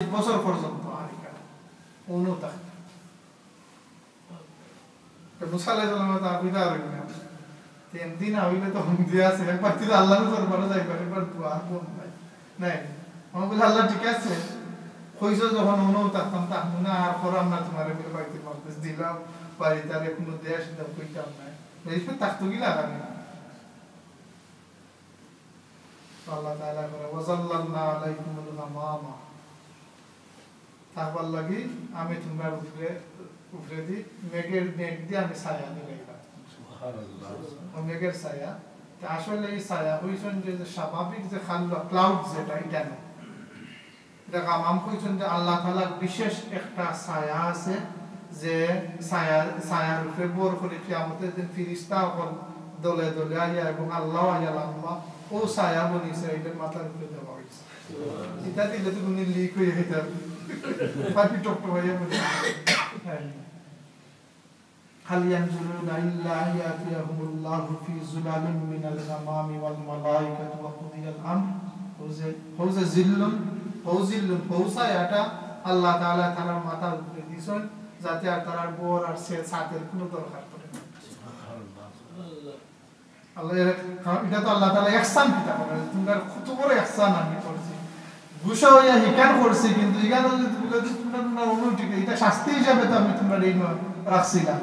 বছর পর্যন্ত আর এখানে অনু থাকতো মুসা আলাইহিসসালাম তো আবিদা রইল না। তিন দিন হইলে তো হুমদি আছে। একবার তুই আল্লাহর দরবারে যাইবার একবার দোয়া কোন নাই। নাই। আমি বলি, আল্লাহ ঠিক আছে। কইছো যখন অনু থাকতাম তাহলে না, আর করাম না তোমার বলে বাড়িতে মাকদেশ দিলাম। বাড়িতে আর কোনো দেশ দাও কইতাম না এই থাকতো কি লাগানি আল্লাহ তাআলা করে ওয়াজাল্লালনা আলাইকুমুল গামামা। তারপর লাগি আমি তোমরা উপরে উপরে দি মেঘের মেঘ দিয়ে আমি ছায়া দিলাইলাম ও মেঘের ছায়া। তা আসলে এই ছায়া হইছেন যে স্বাভাবিক যে খাল্লা ক্লাউড যেটা এটা না। এটা কামাম কইছেন যে আল্লাহ তাআলার বিশেষ একটা ছায়া আছে যে ছায়া ছায়ার উপরে বোর করে কিয়ামতের দিন ফিরিস্তা হল দলে দলে আইয়া এবং আল্লাহ আইয়া লাম্মা ও ছায়া বনি ইসরাইলের মাথার উপরে দেওয়া হয়েছে এটা দিলে তো কোনো লিক হয়ে যেতে। পাখি টপ টপ হয়ে বলে هل ينظرون إلا أن يأتيهم الله في ظلال من الغمام والملائكة وقضي الأمر হৌজে জিল্লুন হৌজিল্লুন হৌসা এটা আল্লাহ তাআলা তার মাথার উপরে দিছেন যাতে আর তার বোর আর সে সাথের কোনো দরকার পড়ে না আল্লাহ এটা তো আল্লাহ তাআলা ইহসান কিতা করে তোমরা কত বড় ইহসান আমি করছি গুসা হইয়া হিকার করছি? কিন্তু এখানে তোমরা তোমরা তোমরা এটা শাস্তি হিসাবে তো আমি তোমরা এই রাখছিলাম।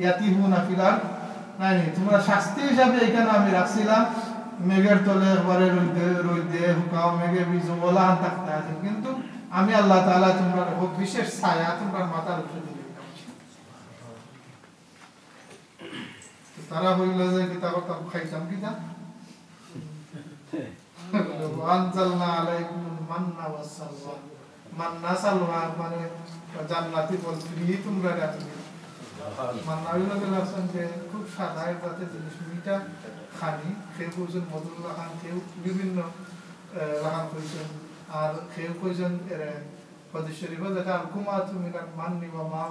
ইয়াতি হুনা ফিলার নাই নাই তোমরা শাস্তি হিসাবে এখানে আমি রাখছিলাম। মেঘের তলে একবারে রইতে রইতে হুকাও মেঘে বীজ ওলা থাকতে আছে। কিন্তু আমি আল্লাহ তাআলা তোমরা বিশেষ ছায়া তোমরা মাথার উপরে দিলে তারা হইল যে কিতা করতাম খাইতাম কিতা আনজালনা আলাইকুমুল মানে খুব সাদা যাতে জিনিস মিঠা খানি, কেউ কইছেন মধুর লাগান, কেউ বিভিন্ন লাগান কইছেন। আর কেউ কইছেন মা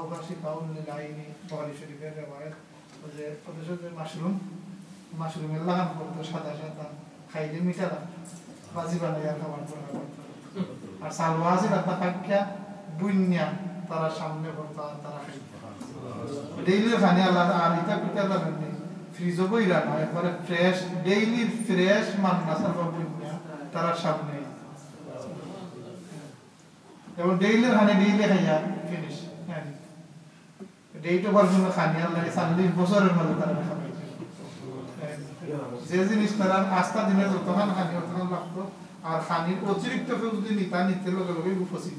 যে মাশরুম, মাশরুমের লাগান করতো সাদা সাদা, খাইলে মিঠা লাগে, বাজি বানাইয়া খাবার করা আর সালওয়া আছে তার পাক্কা বুইন্যা তারা সামনে করতো আর তারা ডেইলি খানি আল্লাহ আর এটা পিতা জানেন ফ্রিজও বইরা না একবারে ফ্রেশ ডেইলি ফ্রেশ মান্না সালওয়া বুইন্যা তারা সামনে এবং ডেইলি খানি ডেইলি খাইয়া ফিনিশ হ্যাঁ। ডেইটো পর্যন্ত খানি আল্লাহ চল্লিশ বছরের মধ্যে তারা খাবে যে জিনিস তারা আস্থা দিনে যতক্ষণ খানি ততক্ষণ লাগতো আর খানির অতিরিক্ত কেউ যদি নিতা নিতে লগে লগে উপসি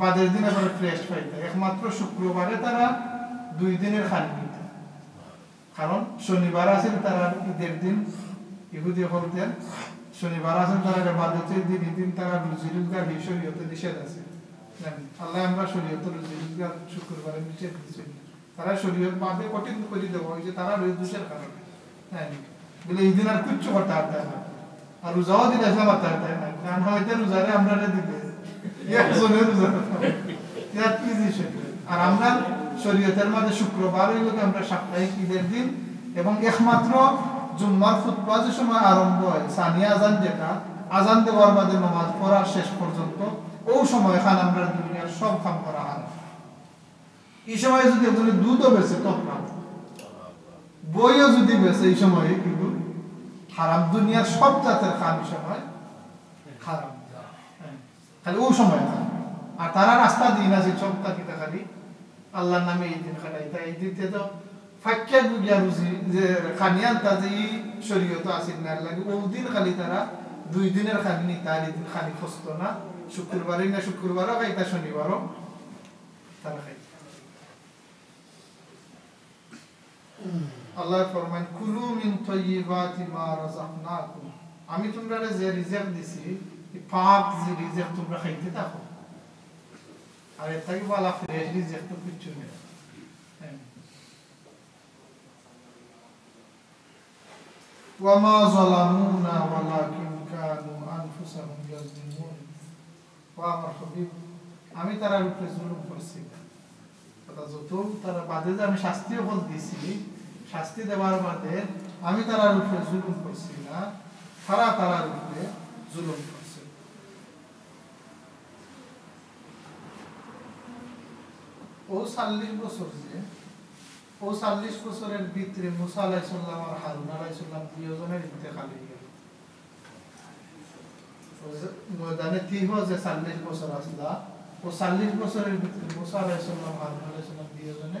বাদের দিন আবার ফ্রেশ পাইতে একমাত্র শুক্রবারে তারা দুই দিনের খানি নিত। কারণ শনিবার আছে তারা ঈদের দিন, ইহুদি হলতেন শনিবার আছে তারা বাদতের দিন দিন তারা রুজি রোজগার শরীয়তে নিষেধ আছে। আল্লাহ আমরা শরীয়ত রুজি শুক্রবারে নিষেধ দিচ্ছি তারা শরীয়ত বাদে কঠিন করে দেওয়া হয়েছে, তারা রোজ দোষের কারণে। বলে এই দিন আর কিচ্ছু করতে পারতে না। রোজাও কারণ হয়তো রোজারে আমরা দিছে আর আমরা শরীয়তের শুক্রবার আমরা সাপ্তাহিক ঈদের দিন এবং একমাত্র জুম্মার যে সময় আরম্ভ হয় সানিয়া আজান যেটা আজান দেওয়ার বাদে শেষ পর্যন্ত ও সময় খান আমরা দুনিয়ার সব কাম করা হয়। এই সময় যদি একজনে দুধও বেছে তখন বইও যদি বেছে এই সময়ে কিন্তু হারাম দুনিয়ার সব জাতের খান সময় হারাম খালি ও সময় আর তারা রাস্তা দিন আছে সব তাকিতে খালি আল্লাহর নামে এই দিন খাটাই তাই এই দিনতে তো ফাক্কা গুগিয়া রুজি যে খানিয়ান তা যে শরীয়ত আসিন না লাগে, ও দিন খালি তারা দুই দিনের খানি নি তার দিন খানি খসতো না। শুক্রবারই না শুক্রবারও খাইতা শনিবারও তারা খাই আল্লাহ ফরমান কুলু মিন তাইয়িবাতি মা রাযাকনাকুম আমি তোমরা যে রিজিক দিছি পাক যে রিজিক তোমরা খাইতে থাকো আর এর থেকে বলা ফ্রেশ রিজিক তো কিছু নেই وما ظلمونا ولكن كانوا أنفسهم يظلمون وامر حبيب আমি তারা উপরে জুলুম করছি যত তারা বাদে যে আমি শাস্তিও বল দিছি শাস্তি দেওয়ার মাঝে আমি তারা রূপে জুলুম করছি না, তারা তারা রূপে জুলুম করছে। ও চল্লিশ বছর যে, ও চল্লিশ বছরের ভিতরে মুসা আলাইসাল্লাম আর হারুন আলাইসাল্লাম দুজনের ইন্তেকাল হয়ে গেল। ময়দানে তিহ যে চল্লিশ বছর আসলা? ও চল্লিশ বছরের ভিতরে মুসা আলাইসাল্লাম হারুন আলাইসাল্লাম দুজনে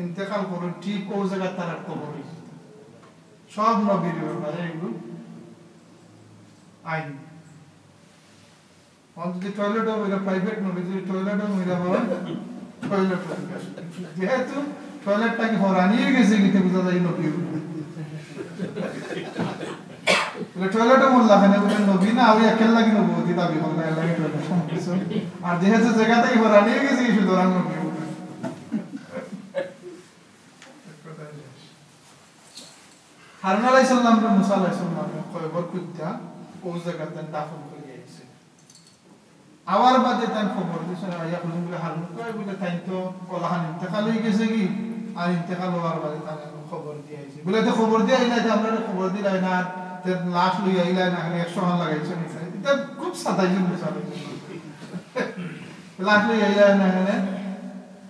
ইন্তেকাল করে ঠিক ও জায়গায় তারা কবর। সব নবীর ব্যাপারে এগুলো আইন। যদি টয়লেটও হইলে প্রাইভেট নবী, যদি টয়লেটও হইলে হয় টয়লেট যেহেতু টয়লেটটাকে হরানিয়ে গেছে গিতে বোঝা যায় নবী না, ওই একেল লাগি নবী দাবি হল না টয়লেট আর যেহেতু জায়গাটাই হরানিয়ে গেছে সুতরাং হারুন আলাইহিস সালাম মুসা আলাইহিস সালাম কয়বার কুত্তা ও জায়গাতে দাফন করে গেছে আওয়ার বাদে তাই খবর দিছে আয়া হুজুর বলে হারুন কয় বলে তাই তো ওলাহান ইন্তেকাল হয়ে গেছে কি আর ইন্তেকাল হওয়ার বাদে তাই খবর দিয়ে আইছে বলে তো খবর দিয়ে আইলা যে আমরা খবর দিলাই না তে লাশ লই আইলা না এখানে 100 হান লাগাইছে এটা খুব সাদা জিনিস আছে লাশ লই আইলা না এখানে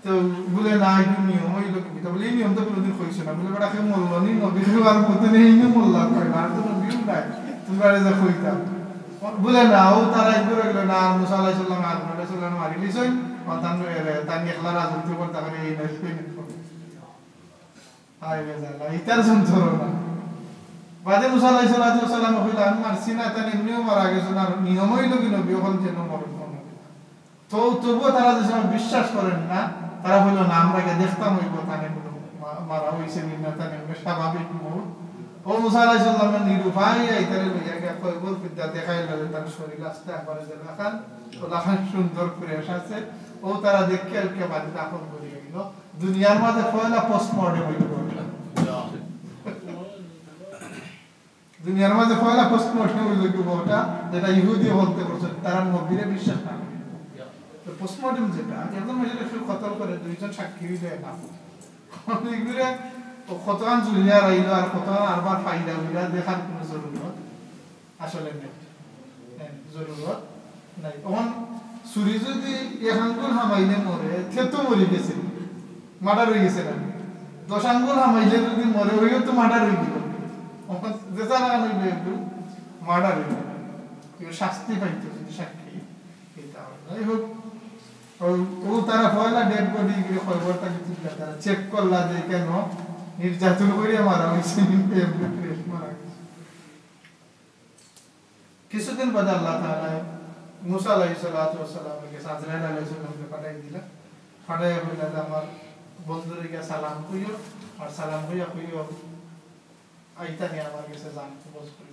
তো বলে না এই নিয়ম হইল কি তো বলে নিয়ম তো কোনোদিন কইছে না। বলে মরলো নি নবী আর নেই নি না তো নবীও নাই। তোমরা যে কইতাম, বলে না, ও তারা একবার গেল না, মুসা আলাইহিস সালাম আর নবী সাল্লাল্লাহু মারি লিছেন অতান তান একলা রাজত্ব করতে পারে এই নাই কই আই বেজালা ইতার সন্তর না বাদে মুসা আলাইহিস সালাম আমি মারছি না এমনিও মারা গেছে না নিয়ম হইল নবী হল যেন মরণ তো তবুও তারা যে বিশ্বাস করেন না তারা হইল না, আমরা দেখতাম হইব তানে মারা তানে স্বাভাবিক মুহূর্ত ও মুসা নিরুপায় আইতারে লইয়া গিয়া বিদ্যা তার শরীর আস্তে যে লাখান, ও লাখান সুন্দর করে ও তারা দেখে আর কে বাড়ি দাফন করে গেল। দুনিয়ার মাঝে পয়লা পোস্টমর্টম হইল দুনিয়ার মাঝে পয়লা পোস্টমর্টম হইল কি ওটা যেটা ইহুদি বলতে করছে তারা নবীরে বিশ্বাস না। পোস্টমর্টম যেটা, একদম এটা ফিল কতল করে, দুইজন সাক্ষী দেয় না। এগুলো কতক্ষণ জুলিয়া রইল আর কতক্ষণ আরবার ফাইদা হইলা দেখার কোনো জরুরত আসলে নেই। জরুরত নাই। তখন চুরি যদি এক হামাইলে মরে থেতো মরি গেছে। মার্ডার হয়ে গেছে না। দশ হামাইলে যদি মরে হইও তো মার্ডার হয়ে গেল। যেটা না হইলে একটু মার্ডার হইল। শাস্তি পাইতো যদি সাক্ষী। এটা যাই হোক ও তারা পয়লা ডেড বডি খবরটা কিছু তারা চেক করলা যে কেন নির্যাতন করে মারা হয়েছে মারা কিছুদিন বাদে আল্লাহ তাআলা মুসা আলাইহিস সালাতু ওয়াস সালামকে আজরাইল আলাইহিস সালামকে পাঠাই দিলা পাঠাই কইলা যে আমার বন্ধুরে গিয়া সালাম কইও আর সালাম কইয়া কইও আইতা নিয়ে আমার কাছে যান খোঁজ করি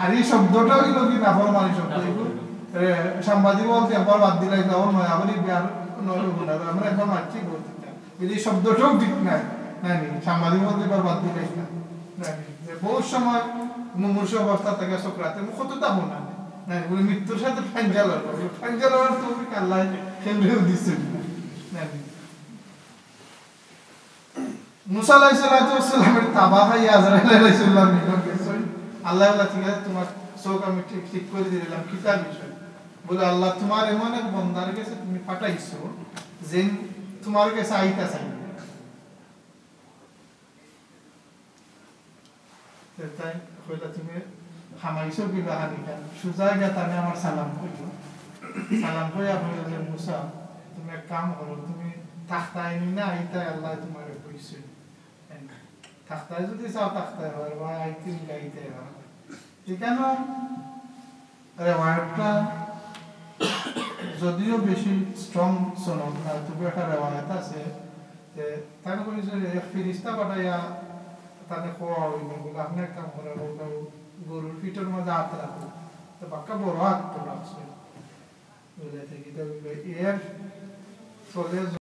আর এই শব্দটা হইল কি না ফরমানি শব্দ সাংবাদিক বলতে একবার বাদ দিলাই যাওয়ার নয় আবার বিয়ার নয় আমরা একবার মারছি বলতে এই শব্দটাও ঠিক নাই নাই সাংবাদিক বলতে এবার বাদ দিলাই না বহু সময় মুমূর্ষ অবস্থা থেকে সক্রাতে মুখ তো দাম না। নাই বলে মৃত্যুর সাথে ফাঞ্জা লড়ার তো আল্লাহ কেন্দ্রেও দিচ্ছে নাই মুসা আলাইহিস সালাতু ওয়াসসালামের তাবা খাই আজরাইল আলাইহিস সালাম আল্লাহ তোমার চোখ আমি ঠিক ঠিক করে দিলাম কিতাব বিষয়? বলে, আল্লাহ তোমার এমন এক বন্দার কাছে তুমি পাঠাইছো, যে তোমার কাছে আইতা চাই তাই তুমি হামাইছো কিবা হানিকা সুজা গিয়া তানে আমার সালাম কইল সালাম কইয়া বলে যে, মুসা, তুমি এক কাম করো, তুমি তাখতায় নি না আইতা আল্লাহ তোমার কইছে। তাখতায় যদি চাও তাখতায় হয়, বা আইতে গাইতে হয়। যদিও বেশি স্ট্রং সনদ না তবু একটা রেওয়ায়ত আছে যে তার কইছে ফিরিস্তা পাঠাইয়া কোয়া হইল বলে, আপনি এক কাম করে গরুর পিঠের মাঝে হাত রাখো। তো বাক্কা বড় হাত তো রাখছে কি? এর